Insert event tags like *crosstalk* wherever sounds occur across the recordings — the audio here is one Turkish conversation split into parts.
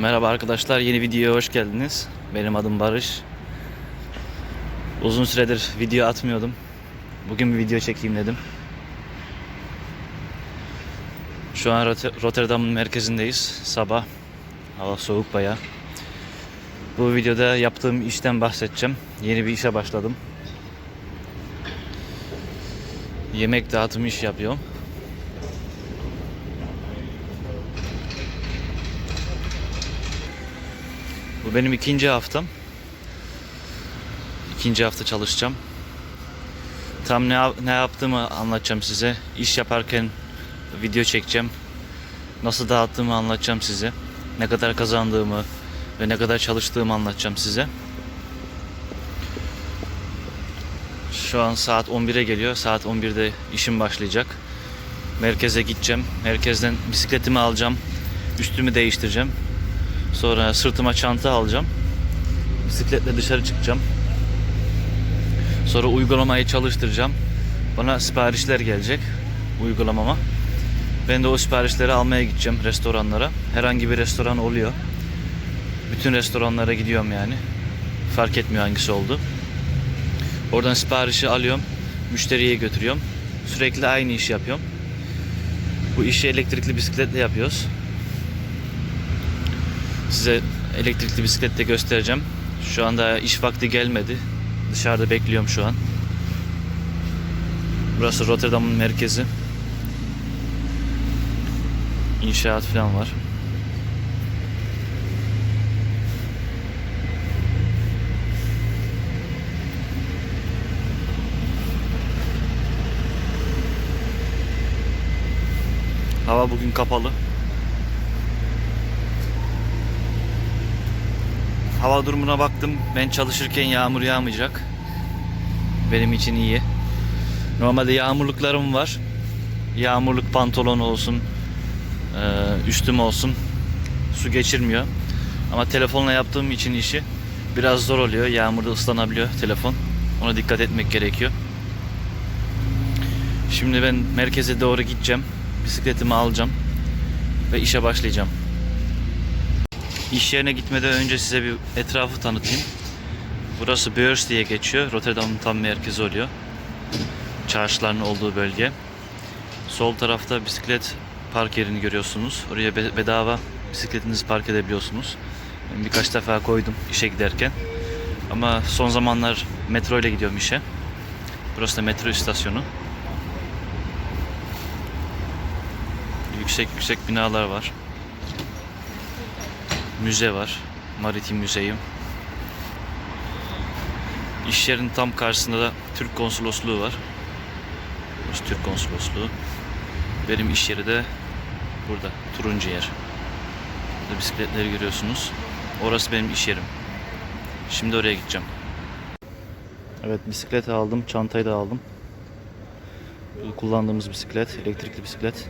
Merhaba arkadaşlar, yeni videoya hoş geldiniz. Benim adım Barış. Uzun süredir video atmıyordum. Bugün bir video çekeyim dedim. Şu an Rot- Rotterdam'ın merkezindeyiz. Sabah. Hava soğuk baya. Bu videoda yaptığım işten bahsedeceğim. Yeni bir işe başladım. Yemek dağıtım iş yapıyorum. Bu benim ikinci haftam. İkinci hafta çalışacağım. Tam ne, ne yaptığımı anlatacağım size. İş yaparken video çekeceğim. Nasıl dağıttığımı anlatacağım size. Ne kadar kazandığımı ve ne kadar çalıştığımı anlatacağım size. Şu an saat 11'e geliyor. Saat 11'de işim başlayacak. Merkeze gideceğim. Merkezden bisikletimi alacağım. Üstümü değiştireceğim. Sonra sırtıma çanta alacağım. Bisikletle dışarı çıkacağım. Sonra uygulamayı çalıştıracağım. Bana siparişler gelecek uygulamama. Ben de o siparişleri almaya gideceğim restoranlara. Herhangi bir restoran oluyor. Bütün restoranlara gidiyorum yani. Fark etmiyor hangisi oldu. Oradan siparişi alıyorum. Müşteriye götürüyorum. Sürekli aynı işi yapıyorum. Bu işi elektrikli bisikletle yapıyoruz. Size elektrikli bisikletle göstereceğim. Şu anda iş vakti gelmedi. Dışarıda bekliyorum şu an. Burası Rotterdam'ın merkezi. İnşaat falan var. Hava bugün kapalı. Hava durumuna baktım. Ben çalışırken yağmur yağmayacak. Benim için iyi. Normalde yağmurluklarım var. Yağmurluk pantolon olsun, e, üstüm olsun. Su geçirmiyor. Ama telefonla yaptığım için işi biraz zor oluyor. Yağmurda ıslanabiliyor telefon. Ona dikkat etmek gerekiyor. Şimdi ben merkeze doğru gideceğim. Bisikletimi alacağım ve işe başlayacağım. İş yerine gitmeden önce size bir etrafı tanıtayım. Burası Beurs diye geçiyor. Rotterdam'ın tam merkezi oluyor. Çarşıların olduğu bölge. Sol tarafta bisiklet park yerini görüyorsunuz. Oraya be- bedava bisikletinizi park edebiliyorsunuz. Ben birkaç defa koydum işe giderken. Ama son zamanlar metro ile gidiyorum işe. Burası da metro istasyonu. Yüksek yüksek binalar var. Müze var. Maritim Müzeyim. İş yerinin tam karşısında da Türk konsolosluğu var. Burası Türk konsolosluğu. Benim iş yeri de burada. Turuncu yer. Burada bisikletleri görüyorsunuz. Orası benim iş yerim. Şimdi oraya gideceğim. Evet bisikleti aldım. Çantayı da aldım. Kullandığımız bisiklet. Elektrikli bisiklet.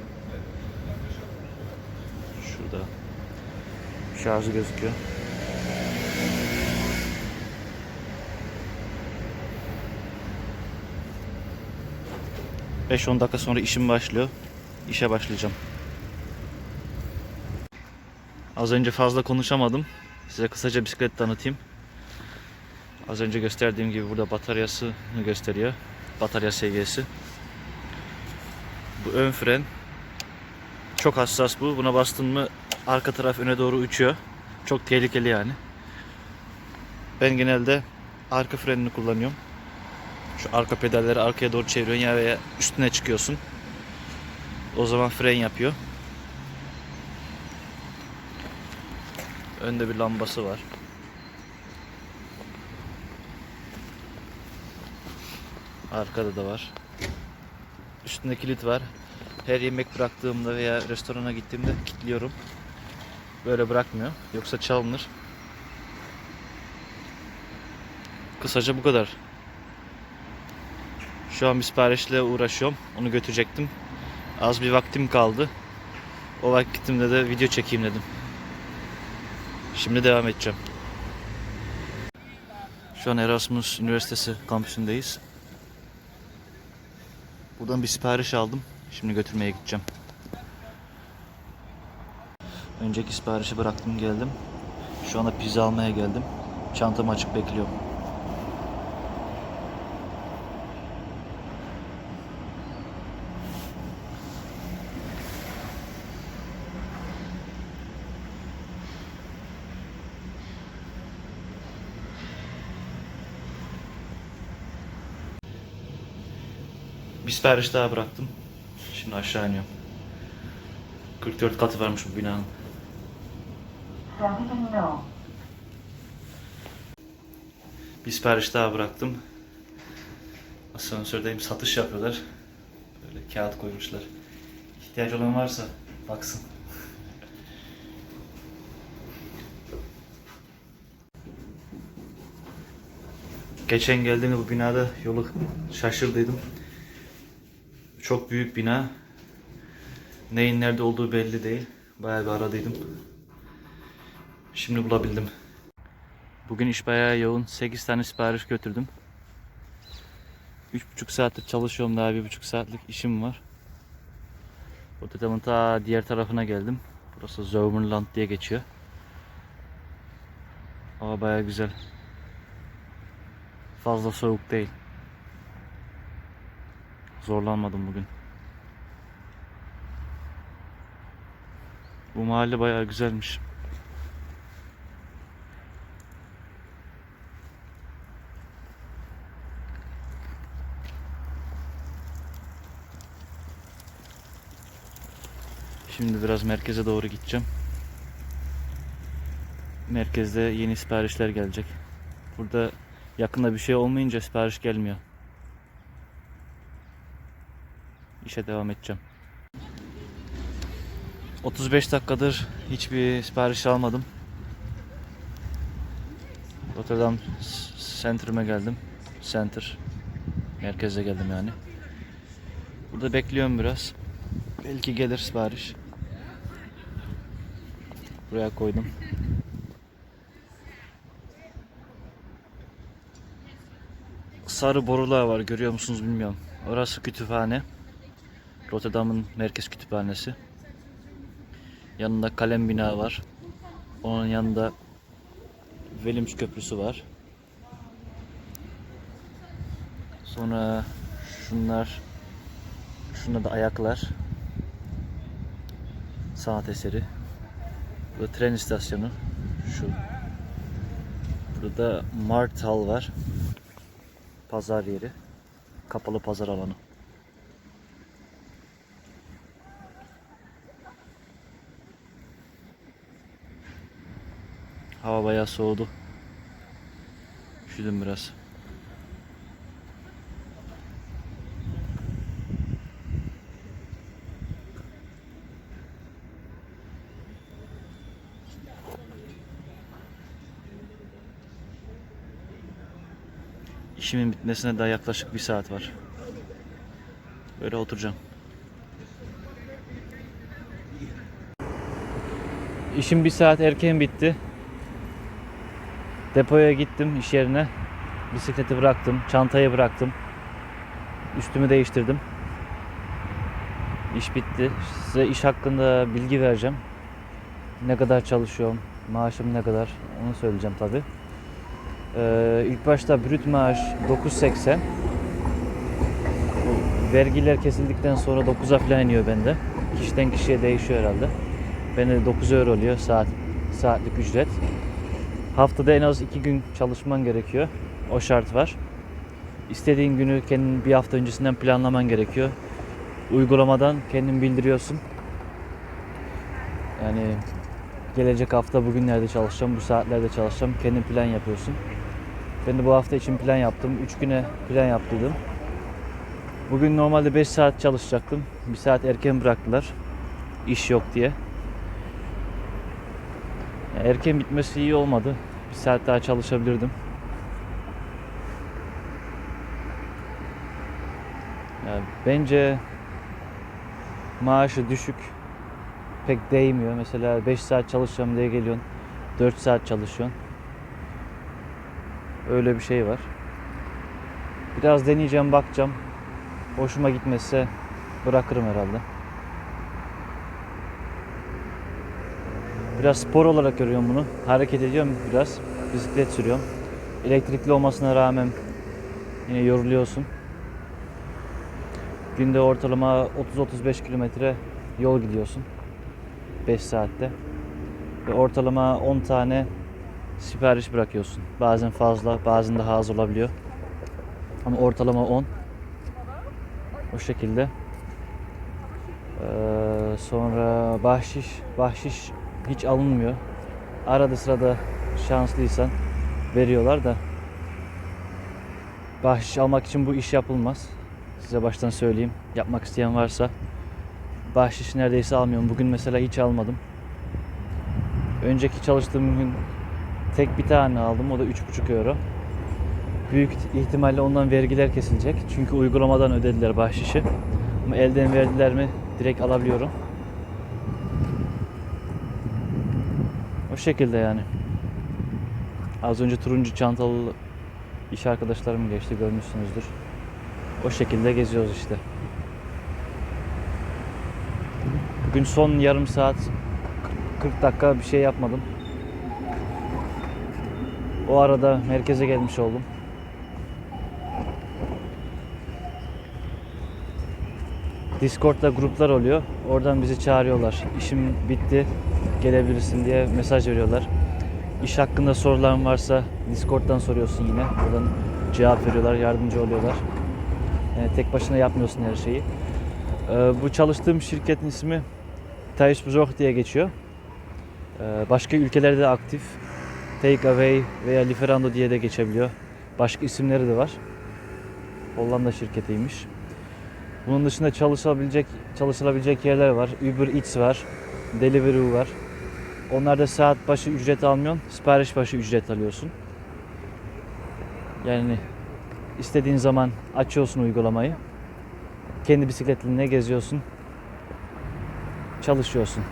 Şurada şarjı gözüküyor. ...5-10 dakika sonra işim başlıyor. İşe başlayacağım. Az önce fazla konuşamadım. Size kısaca bisiklet tanıtayım. Az önce gösterdiğim gibi burada bataryasını gösteriyor. Batarya seviyesi. Bu ön fren. Çok hassas bu. Buna bastın mı arka taraf öne doğru uçuyor. Çok tehlikeli yani. Ben genelde arka frenini kullanıyorum. Şu arka pedalleri arkaya doğru çeviriyorsun ya veya üstüne çıkıyorsun. O zaman fren yapıyor. Önde bir lambası var. Arkada da var. Üstünde kilit var. Her yemek bıraktığımda veya restorana gittiğimde kilitliyorum. Böyle bırakmıyor. Yoksa çalınır. Kısaca bu kadar. Şu an bir siparişle uğraşıyorum. Onu götürecektim. Az bir vaktim kaldı. O vakitimde de video çekeyim dedim. Şimdi devam edeceğim. Şu an Erasmus Üniversitesi kampüsündeyiz. Buradan bir sipariş aldım. Şimdi götürmeye gideceğim. Önceki siparişi bıraktım geldim. Şu anda pizza almaya geldim. Çantamı açık bekliyorum. Bir sipariş daha bıraktım. Şimdi aşağı iniyorum. 44 katı varmış bu binanın. Bir sipariş daha bıraktım. Asansördeyim satış yapıyorlar. Böyle kağıt koymuşlar. İhtiyacı olan varsa baksın. Geçen geldiğimde bu binada yolu şaşırdıydım. Çok büyük bina. Neyin nerede olduğu belli değil. Bayağı bir aradıydım. Şimdi bulabildim. Bugün iş bayağı yoğun. 8 tane sipariş götürdüm. 3,5 saattir çalışıyorum daha 1,5 saatlik işim var. Rotterdam'ın ta diğer tarafına geldim. Burası Zomerland diye geçiyor. Hava bayağı güzel. Fazla soğuk değil. Zorlanmadım bugün. Bu mahalle bayağı güzelmiş. Şimdi biraz merkeze doğru gideceğim. Merkezde yeni siparişler gelecek. Burada yakında bir şey olmayınca sipariş gelmiyor. İşe devam edeceğim. 35 dakikadır hiçbir sipariş almadım. Rotterdam Centrum'a geldim. Center. Merkeze geldim yani. Burada bekliyorum biraz. Belki gelir sipariş. Buraya koydum. Sarı borular var görüyor musunuz bilmiyorum. Orası kütüphane. Rotterdam'ın merkez kütüphanesi. Yanında kalem bina var. Onun yanında Willems Köprüsü var. Sonra şunlar şunda da ayaklar. Sanat eseri. Bu tren istasyonu. Şu. Burada Martal var. Pazar yeri. Kapalı pazar alanı. Hava bayağı soğudu. Üşüdüm biraz. İşimin bitmesine daha yaklaşık bir saat var. Böyle oturacağım. İşim bir saat erken bitti. Depoya gittim iş yerine. Bisikleti bıraktım, çantayı bıraktım. Üstümü değiştirdim. İş bitti. Size iş hakkında bilgi vereceğim. Ne kadar çalışıyorum, maaşım ne kadar onu söyleyeceğim tabi. Ee, ilk başta brüt maaş 9.80. Bu Vergiler kesildikten sonra 9'a falan iniyor bende. Kişiden kişiye değişiyor herhalde. Bende de 9 euro oluyor saat saatlik ücret. Haftada en az 2 gün çalışman gerekiyor. O şart var. İstediğin günü kendin bir hafta öncesinden planlaman gerekiyor. Uygulamadan kendin bildiriyorsun. Yani gelecek hafta bugünlerde çalışacağım, bu saatlerde çalışacağım. Kendin plan yapıyorsun. Ben de bu hafta için plan yaptım. 3 güne plan yaptıydım. Bugün normalde 5 saat çalışacaktım. Bir saat erken bıraktılar. İş yok diye. Yani erken bitmesi iyi olmadı. Bir saat daha çalışabilirdim. Yani bence maaşı düşük. Pek değmiyor. Mesela 5 saat çalışacağım diye geliyorsun. 4 saat çalışıyorsun. Öyle bir şey var. Biraz deneyeceğim, bakacağım. Hoşuma gitmezse bırakırım herhalde. Biraz spor olarak görüyorum bunu. Hareket ediyorum biraz. Bisiklet sürüyorum. Elektrikli olmasına rağmen yine yoruluyorsun. Günde ortalama 30-35 kilometre yol gidiyorsun. 5 saatte. Ve ortalama 10 tane sipariş bırakıyorsun. Bazen fazla, bazen daha az olabiliyor. Ama ortalama 10. O şekilde. Ee, sonra bahşiş, bahşiş hiç alınmıyor. Arada sırada şanslıysan veriyorlar da bahşiş almak için bu iş yapılmaz. Size baştan söyleyeyim. Yapmak isteyen varsa bahşiş neredeyse almıyorum. Bugün mesela hiç almadım. Önceki çalıştığım gün tek bir tane aldım. O da 3,5 euro. Büyük ihtimalle ondan vergiler kesilecek. Çünkü uygulamadan ödediler bahşişi. Ama elden verdiler mi direkt alabiliyorum. O şekilde yani. Az önce turuncu çantalı iş arkadaşlarım geçti görmüşsünüzdür. O şekilde geziyoruz işte. Bugün son yarım saat 40 dakika bir şey yapmadım. O arada merkeze gelmiş oldum. Discord'da gruplar oluyor. Oradan bizi çağırıyorlar. İşim bitti, gelebilirsin diye mesaj veriyorlar. İş hakkında soruların varsa Discord'dan soruyorsun yine. Oradan cevap veriyorlar, yardımcı oluyorlar. Yani tek başına yapmıyorsun her şeyi. Ee, bu çalıştığım şirketin ismi Thais Bezorg diye geçiyor. Ee, başka ülkelerde de aktif. Takeaway veya Lieferando diye de geçebiliyor. Başka isimleri de var. Hollanda şirketiymiş. Bunun dışında çalışabilecek çalışılabilecek yerler var. Uber Eats var. Deliveroo var. Onlarda saat başı ücret almıyorsun. Sipariş başı ücret alıyorsun. Yani istediğin zaman açıyorsun uygulamayı. Kendi bisikletinle geziyorsun. Çalışıyorsun.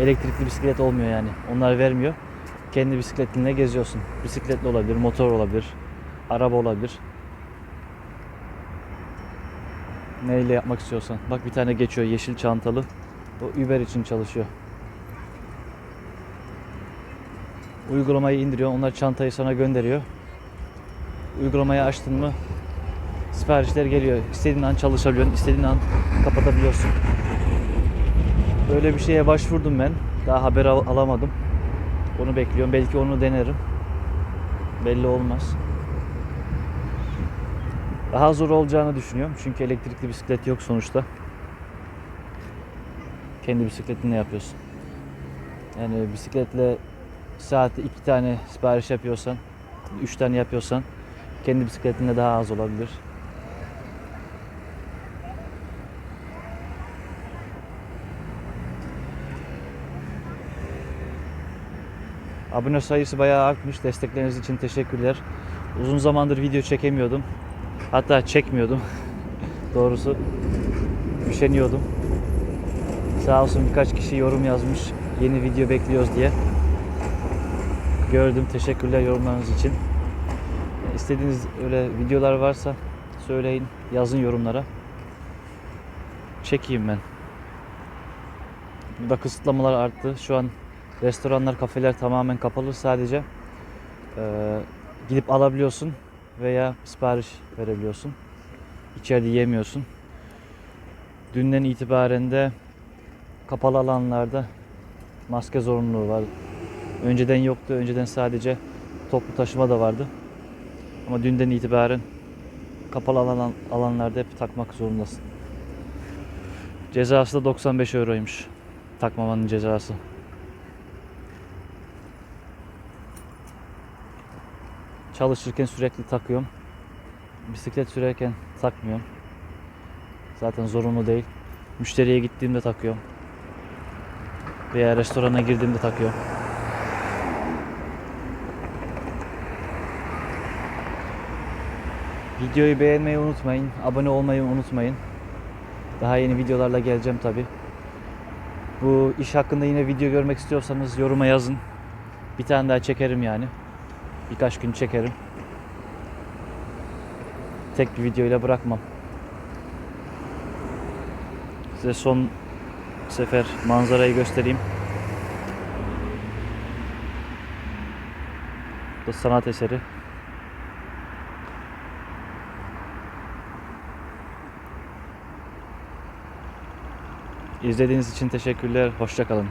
Elektrikli bisiklet olmuyor yani. Onlar vermiyor. Kendi bisikletinle geziyorsun. Bisikletli olabilir, motor olabilir, araba olabilir. Neyle yapmak istiyorsan. Bak bir tane geçiyor yeşil çantalı. O Uber için çalışıyor. Uygulamayı indiriyor. Onlar çantayı sana gönderiyor. Uygulamayı açtın mı siparişler geliyor. İstediğin an çalışabiliyorsun. istediğin an kapatabiliyorsun. Böyle bir şeye başvurdum ben. Daha haber al- alamadım. Onu bekliyorum. Belki onu denerim. Belli olmaz. Daha zor olacağını düşünüyorum. Çünkü elektrikli bisiklet yok sonuçta. Kendi bisikletinle yapıyorsun. Yani bisikletle saatte iki tane sipariş yapıyorsan, üç tane yapıyorsan kendi bisikletinle daha az olabilir. Abone sayısı bayağı artmış. Destekleriniz için teşekkürler. Uzun zamandır video çekemiyordum. Hatta çekmiyordum. *laughs* Doğrusu üşeniyordum. Sağ olsun birkaç kişi yorum yazmış. Yeni video bekliyoruz diye. Gördüm. Teşekkürler yorumlarınız için. İstediğiniz öyle videolar varsa söyleyin. Yazın yorumlara. Çekeyim ben. Burada kısıtlamalar arttı. Şu an restoranlar, kafeler tamamen kapalı. Sadece eee, gidip alabiliyorsun veya sipariş verebiliyorsun. İçeride yemiyorsun. Dünden itibaren de kapalı alanlarda maske zorunluluğu var. Önceden yoktu. Önceden sadece toplu taşıma da vardı. Ama dünden itibaren kapalı alan, alanlarda hep takmak zorundasın. Cezası da 95 euroymuş. Takmamanın cezası. Çalışırken sürekli takıyorum. Bisiklet sürerken takmıyorum. Zaten zorunlu değil. Müşteriye gittiğimde takıyorum. Veya restorana girdiğimde takıyorum. Videoyu beğenmeyi unutmayın. Abone olmayı unutmayın. Daha yeni videolarla geleceğim tabi. Bu iş hakkında yine video görmek istiyorsanız yoruma yazın. Bir tane daha çekerim yani. Birkaç gün çekerim. Tek bir videoyla bırakmam. Size son sefer manzarayı göstereyim. Bu sanat eseri. İzlediğiniz için teşekkürler. Hoşçakalın.